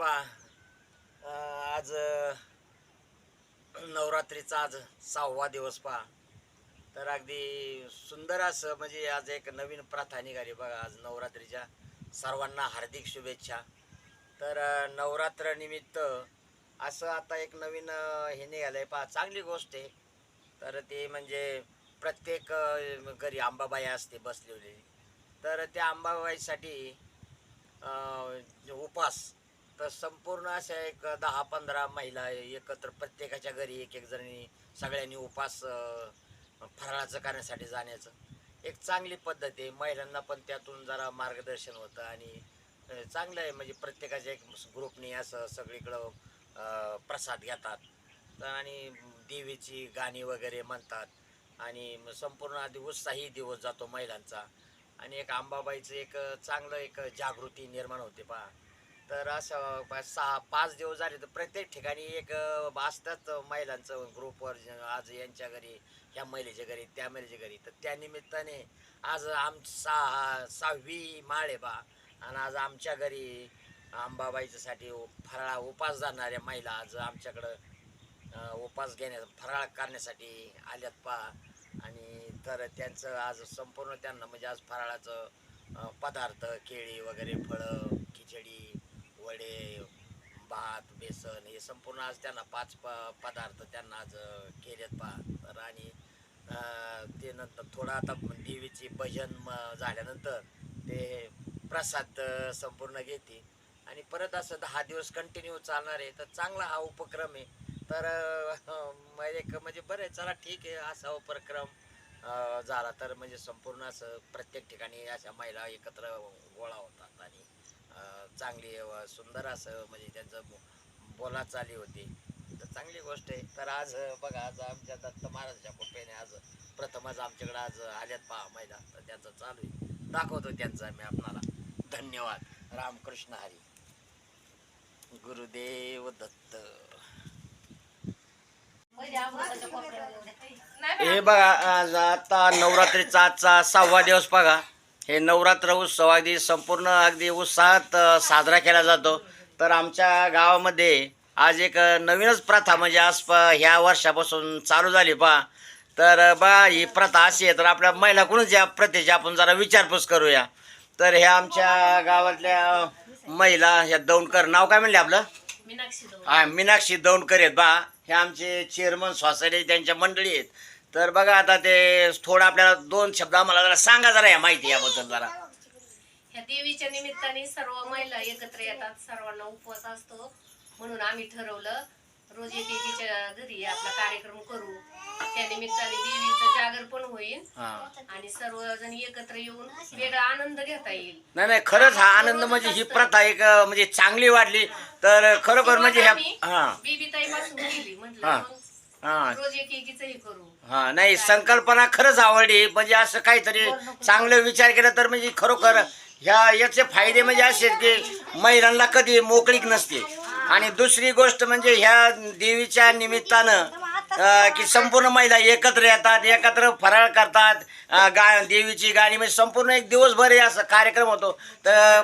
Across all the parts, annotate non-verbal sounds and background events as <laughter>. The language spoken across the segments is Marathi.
पहा. आज नवरात्रीचा आज सहावा दिवस पहा. तर अगदी सुंदर असं म्हणजे आज एक नवीन प्रथा निघाली बघा आज नवरात्रीच्या. सर्वांना हार्दिक शुभेच्छा. तर नवरात्र निमित्त असं आता एक नवीन हे निघालं आहे पहा. चांगली गोष्ट आहे. तर ते म्हणजे प्रत्येक घरी आंबाबाई असते बसलेली. तर त्या आंबाबाईसाठी उपास तर संपूर्ण अशा एक दहा पंधरा महिला एकत्र प्रत्येकाच्या घरी एक एक जणी सगळ्यांनी उपास फराळाचं करण्यासाठी जाण्याचं. एक चांगली पद्धत आहे. महिलांना पण त्यातून जरा मार्गदर्शन होतं आणि चांगलं आहे. म्हणजे प्रत्येकाच्या एक ग्रुपनी असं सगळीकडं प्रसाद घेतात. तर आणि देवीची गाणी वगैरे म्हणतात. आणि संपूर्ण आधी उत्साही दिवस जातो महिलांचा. आणि एक आंबाबाईचं एक चांगलं एक जागृती निर्माण होते पहा. तर असं पा- सहा पाच दिवस झाले तर प्रत्येक ठिकाणी एक अं, असतात महिलांचं ग्रुपवर ज- आज यांच्या घरी ह्या महिलेच्या घरी त्या महिलेच्या घरी. तर त्या निमित्ताने आज आम सहा सहावी माळ आहे बा. आणि आज आमच्या घरी आंबाबाईच्यासाठी फराळा उपास जाणाऱ्या महिला आज आमच्याकडं अं, उपास घेण्या फराळ करण्यासाठी आल्यात पा आणि तर त्यांचं आज संपूर्ण त्यांना म्हणजे आज फराळाचं अं, पदार्थ केळी वगैरे फळं खिचडी वडे भात बेसन हे संपूर्ण आज त्यांना पाच प पदार्थ त्यांना आज केलेत पा तर आणि ते नंतर थोडं आता देवीची भजन म- झाल्यानंतर ते प्रसाद संपूर्ण घेते आणि परत असं दहा दिवस कंटिन्यू चालणार आहे. तर चांगला हा उपक्रम आहे. तर एक म्हणजे बरं आहे. चला ठीक आहे. असा उपक्रम झाला. तर म्हणजे संपूर्ण असं प्रत्येक ठिकाणी अशा महिला एकत्र गोळा होतात. चांगली सुंदर असं म्हणजे त्यांचं बो- बोलाचाली होती. तर चांगली गोष्ट आहे. तर आज बघा आज आमच्या दत्त महाराजाच्या कृपेने आज प्रथमच आमच्याकडे आज आल्यात पहा महिला. तर त्यांचं चालू आहे. दाखवतो त्यांचं मी आपणाला. धन्यवाद. रामकृष्ण हरी. गुरुदेव दत्त. हे बघा आज आता नवरात्रीचा आजचा सहावा दिवस बघा. हे नवरात्र उत्सव अगदी संपूर्ण अगदी उत्साहात साजरा केला जातो. तर आमच्या गावामध्ये आज एक नवीनच प्रथा म्हणजे आज प ह्या वर्षापासून चालू झाली पहा. तर बा ही प्रथा अशी आहे तर आपल्या महिलाकडूनच या प्रथेची आपण जरा विचारपूस करूया. तर ह्या आमच्या गावातल्या महिला ह्या दौंडकर नाव काय म्हणले आपलं? हा मीनाक्षी दौंडकर आहेत बा. हे आमचे चेअरमन सोसायटी त्यांच्या मंडळी आहेत. तर बघा आता ते थोडं आपल्याला दोन शब्द आम्हाला जरा सांगा जरा या माहिती याबद्दल जरा. ह्या देवीच्या निमित्ताने सर्व महिला एकत्र येतात सर्वांना उपवास असतो. म्हणून आम्ही ठरवलं रोज एकेकीच्या घरी आपला कार्यक्रम करू. त्या निमित्ताने देवीचं जागर पण होईल हा. आणि सर्वजण एकत्र येऊन वेगळा आनंद घेता येईल. नाही नाही खरंच हा आनंद म्हणजे ही प्रथा एक अं, म्हणजे चांगली वाटली. तर खरोखर म्हणजे ह्या हा. बीबी पासून गेली म्हटलं हा. मग हा. रोज एकेकीच हे करू. हा नाही संकल्पना खरंच आवडली. म्हणजे असं काहीतरी चांगलं विचार केला तर म्हणजे खरोखर ह्या याचे फायदे म्हणजे असे की महिलांना कधी मोकळीक नसते. आणि दुसरी गोष्ट म्हणजे ह्या देवीच्या निमित्तानं की संपूर्ण महिला एकत्र येतात एकत्र फराळ करतात. गा देवीची गाणी म्हणजे संपूर्ण एक दिवसभर हे असं कार्यक्रम होतो. तर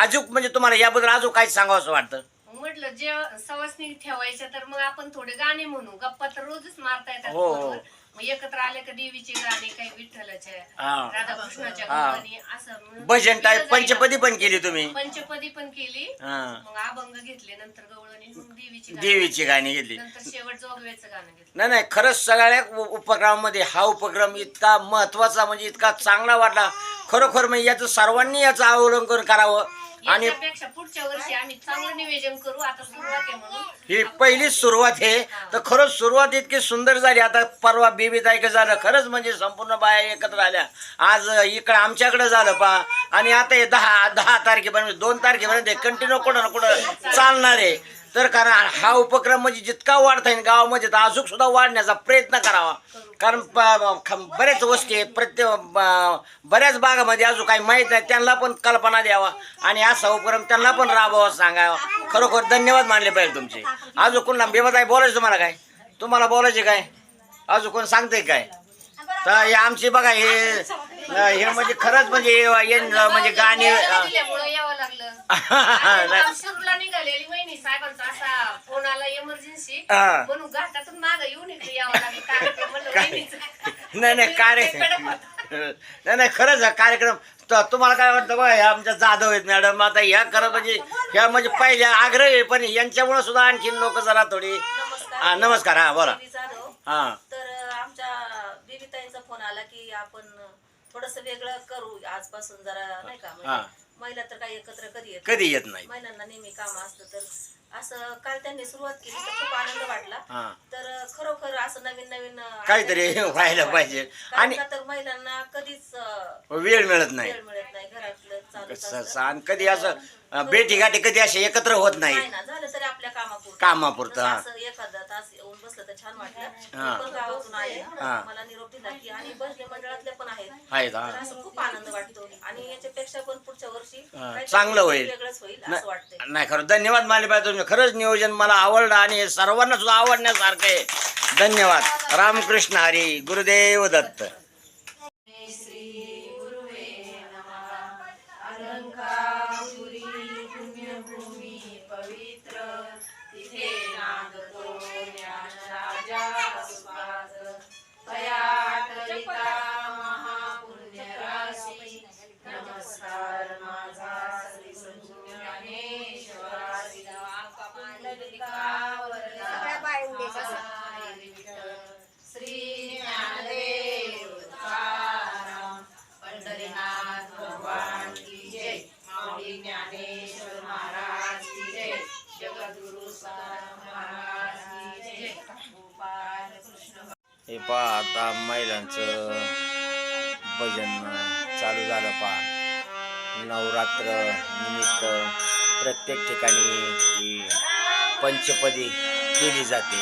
अजूक म्हणजे तुम्हाला याबद्दल अजून काहीच सांगावं असं वाटतं? म्हटलं जे सवासनी ठेवायच्या तर मग आपण थोडे गाणे म्हणू गप्पा तर रोजच मारता येतात हो, हो. फोनवर. मग एकत्र आले का देवीचे गाणे काही विठ्ठलाच्या हा. राधाकृष्णाच्या हा. गाणी असं म्हणून भजन टाईप केलं. पंचपदी पण केली तुम्ही पंचपदी पण केली हा मग अभंग घेतले नंतर गवळणी मग देवीची गाणी. देवीची गाणी घेतली नंतर शेवट जोगव्याचं गाणं घेतलं नाही नाही खरंच सगळ्या उ- उपक्रमामध्ये हा उपक्रम इतका महत्त्वाचा म्हणजे इतका चांगला वाटला खरोखर म्हणजे याचं सर्वांनी याचं अवलंबन करावं आणि याच्यापेक्षा पुढच्या वर्षी आम्ही चांगलं नियोजन करू आता सुरुवात आहे म्हणून. ही पहिलीच सुरुवात आहे. तर खरंच सुरुवात इतकी सुंदर झाली. आता परवा बेबी ताईक झालं. खरंच म्हणजे संपूर्ण बाया एकत्र आल्या. आज इकडं आमच्याकडे झालं पा आणि आता हे दहा दहा तारखेपर्यंत दोन तारखेपर्यंत कंटिन्यू कुठं ना कुठं चालणार आहे? तर कारण हा उपक्रम म्हणजे जितका वाढता येईल गावामध्ये तर अजून सुद्धा वाढण्याचा प्रयत्न करावा. कारण प- ख- बरेच गोष्टी आहेत प्रत्येक ब- बऱ्याच भागामध्ये अजून काही माहीत नाही त्यांना पण कल्पना द्यावा आणि असा उपक्रम त्यांना पण राबवा सांगावा. खरोखर धन्यवाद मानले पाहिजे तुमचे. अजून कोणला बेबताई बोलायचं तुम्हाला काय? तुम्हाला बोलायचे काय? अजून कोण सांगते काय? तर हे आमची बघा हे हे म्हणजे खरंच म्हणजे हे म्हणजे गाणी लागलं <laughs> नाही. काम सुरूला निघालं साहेबांचा असा फोन आला इमर्जन्सी हा. म्हणून घाटातून माग येऊन इकडे यावं लागलं कार्यक्रम म्हणलं काय? वहिनीचा. नाही नाही कार्य कडक होता. नाही नाही खरंच कार्यक्रम त- तुम्हाला काय वाटतं बघा ह्या आमच्या जाधव आहेत मॅडम आता ह्या खरं म्हणजे ह्या म्हणजे पहिले आग्रह आहे पण यांच्यामुळे सुद्धा आणखीन लोक जरा थोडी नमस्कार हा नमस्कार हा बोला जाधव हा तर अ, आमच्या बीबीताईंचा फोन आला की आपण थोडस वेगळं करू आजपासून जरा नाही का हा. म्हणजे महिला तर काही एकत्र कधी येत कधी येत नाही महिलांना नेहमी काम असतं तर असं काल त्यांनी सुरुवात केली तर खूप आनंद वाटला तर खरोखर असं नवीन नवीन अ, काहीतरी <laughs> व्हायला. पाहिजे. कारण आणि- का तर महिलांना कधीच अ, वेळ मिळत नाही वेळ मिळत नाही घरातलं असतं. आणि कधी असं अं, भेटीगाठी कधी असे एकत्र होत नाही. नाही ना झालं तरी आपल्या कामापुरतं. कामापुरतं, जसं हा. असं एखादा तास येऊन बसलं तर छान वाटलं. हा. मी पण गावातून आले हा. मला निरोप दिला की आणि भजनी मंडळातले पण आहेत. आहेत तर हा असं खूप आनंद वाटतो. आणि याच्यापेक्षा पण पुढच्या वर्षी हा, काहीतरी चांगलं होईल. वेगळंच होईल असं वाटतंय. नाही खरं धन्यवाद मानले पाहिजे तुम्ही खरंच नियोजन मला आवडलं आणि हे सर्वांना सुद्धा आवडण्यासारखं आहे. धन्यवाद. रामकृष्ण हरी गुरुदेव दत्त. आता महिलांचं भजन चालू झालं पहा. नवरात्र निमित्त प्रत्येक ठिकाणी ही पंचपदी केली जाते.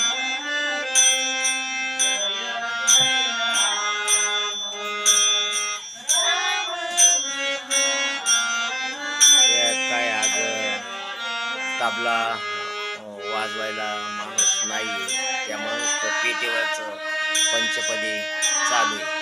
यात काय आज तबला वाजवायला माणूस नाही त्या त्यामुळे पेटीवरच पंचपदी चालू आहे.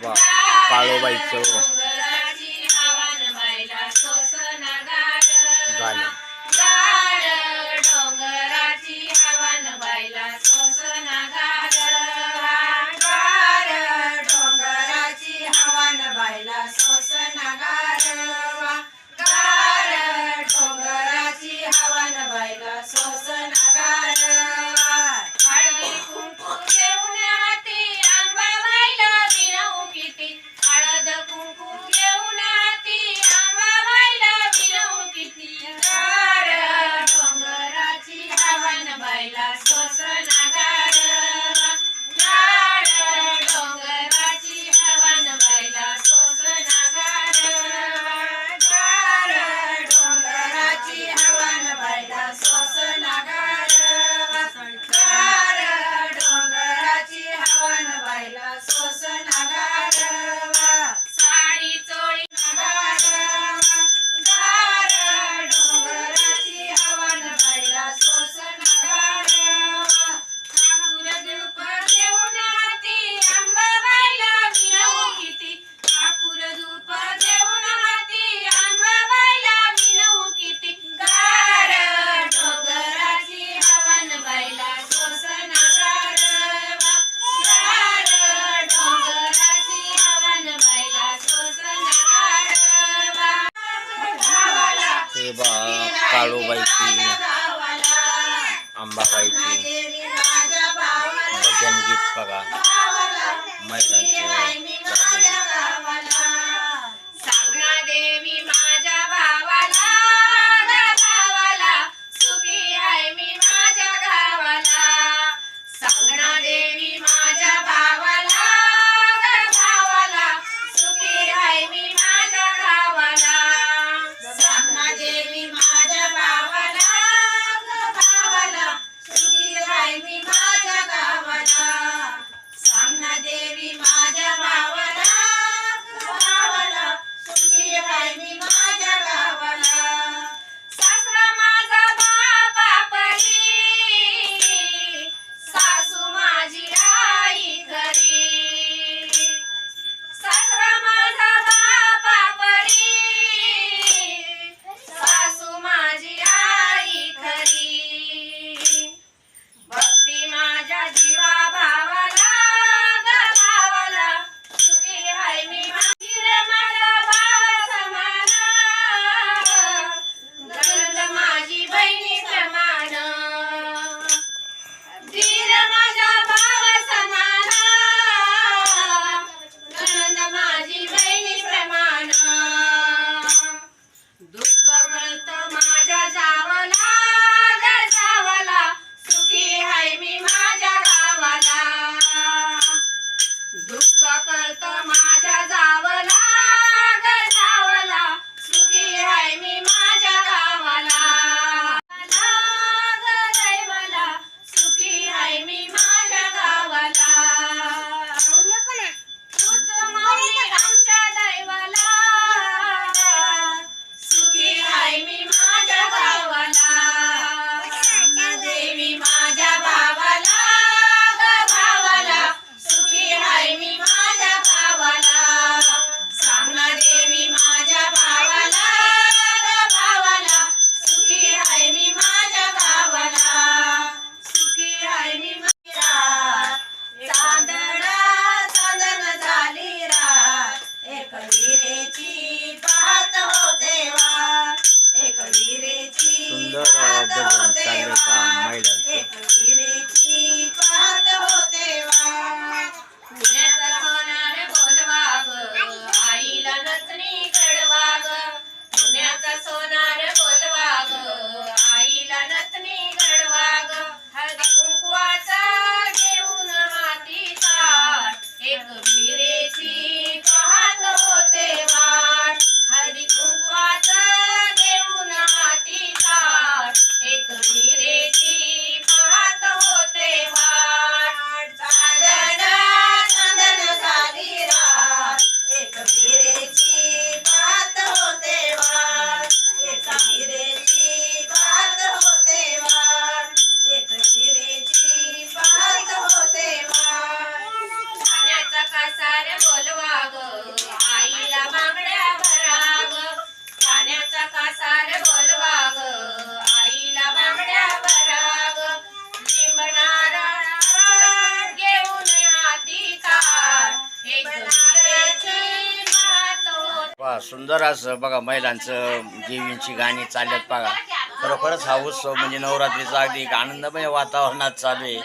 Paano? सर्रास बघा महिलांचं देवींची गाणी चालत बघा. खरोखरच हा उत्सव म्हणजे नवरात्रीचा अगदी आनंदमय वातावरणात चालू आहे.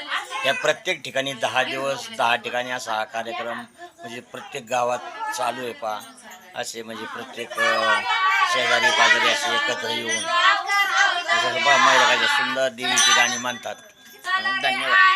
या प्रत्येक ठिकाणी दहा दिवस दहा ठिकाणी असा हा कार्यक्रम म्हणजे प्रत्येक गावात चालू आहे पा असे म्हणजे प्रत्येक शेजारी पाजारी असे एकत्र येऊन. महिला सुंदर देवीची गाणी मानतात धन्यवाद.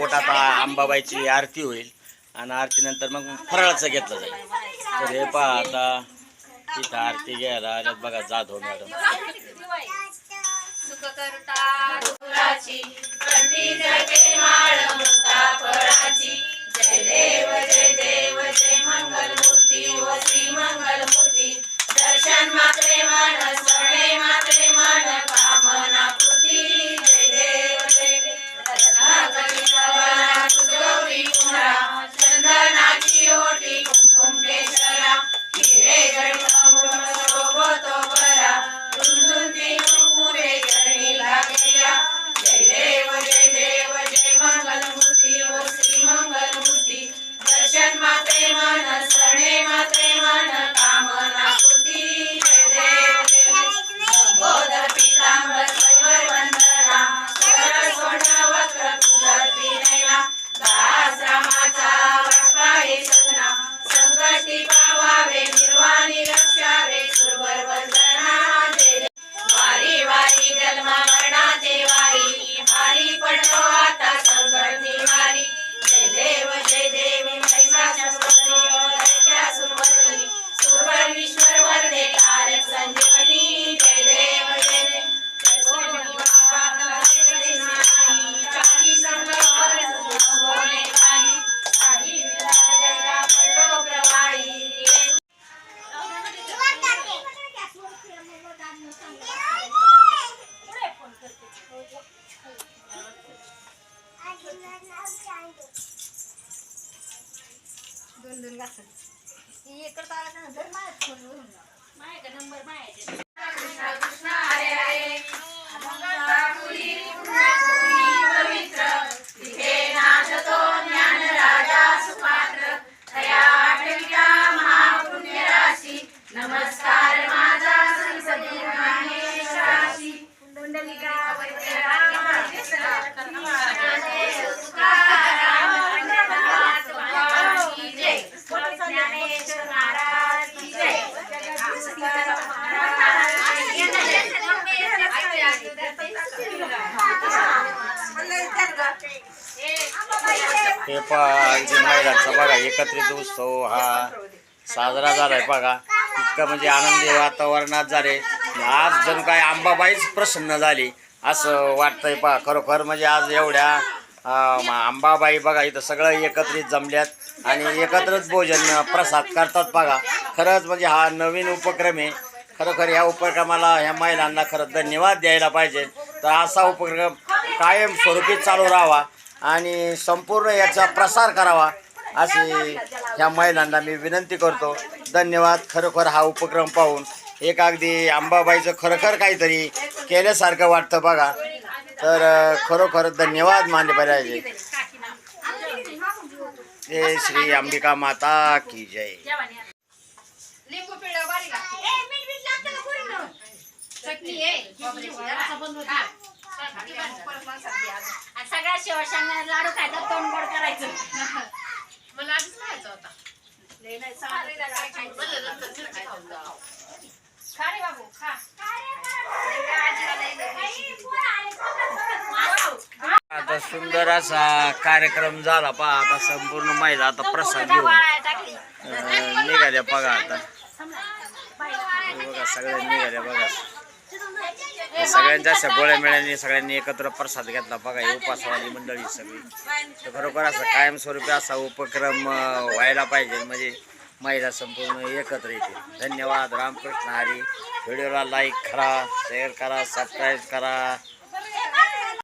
ओटात आंबाबाईची आरती होईल. आणि आरतीनंतर मग फराळाचं घेतलं जाईल. तर हे पहा आता. तिथं आरती घ्यायला आल्यात बघा जाधव मॅडम. नंबर माया कृष्णा हरे हरे. हे पाहिजे बघा एकत्रित उत्सव हा साजरा झालाय बघा. इतकं म्हणजे आनंदी वातावरणात झाले. आज जणू काय आंबाबाईच प्रसन्न झाली असं वाटतंय पहा. खरोखर म्हणजे आज एवढ्या आंबाबाई अंबाबाई बघा इथं सगळं एकत्रित जमल्यात आणि एकत्रच भोजन प्रसाद करतात बघा. खरंच म्हणजे हा नवीन उपक्रम आहे. खरोखर ह्या उपक्रमाला ह्या महिलांना खरं धन्यवाद द्यायला पाहिजे. तर असा उपक्रम कायम स्वरूपी चालू राहावा आणि संपूर्ण याचा प्रसार करावा अशी ह्या महिलांना मी विनंती करतो. धन्यवाद. खरोखर हा उपक्रम पाहून एक अगदी अंबाबाईचं खरोखर काहीतरी केल्यासारखं वाटतं बघा. तर खरोखर धन्यवाद मानले पाहिजे जय श्री अंबिका माता की जय. लिंबू चटणी सगळ्या शिवशांना लाडू खायचा तोंड गोड करायचं. मला आधीच होता. खा रे बाबू खा. आता सुंदर असा कार्यक्रम झाला पहा आता संपूर्ण महिला आता प्रसाद घेऊन निघाल्या बघा आता. बघा सगळ्या निघाल्या बघा. सगळ्यांच्या अशा गोळ्या मेळ्याने सगळ्यांनी एकत्र प्रसाद घेतला. बघा ही उपासवाली मंडळी सगळी. तर खरोखर असा कायमस्वरूपी असा उपक्रम व्हायला पाहिजे. म्हणजे महिला संपूर्ण एकत्र येतील. धन्यवाद. रामकृष्ण हरी. व्हिडिओला लाईक करा शेअर करा सबस्क्राईब करा.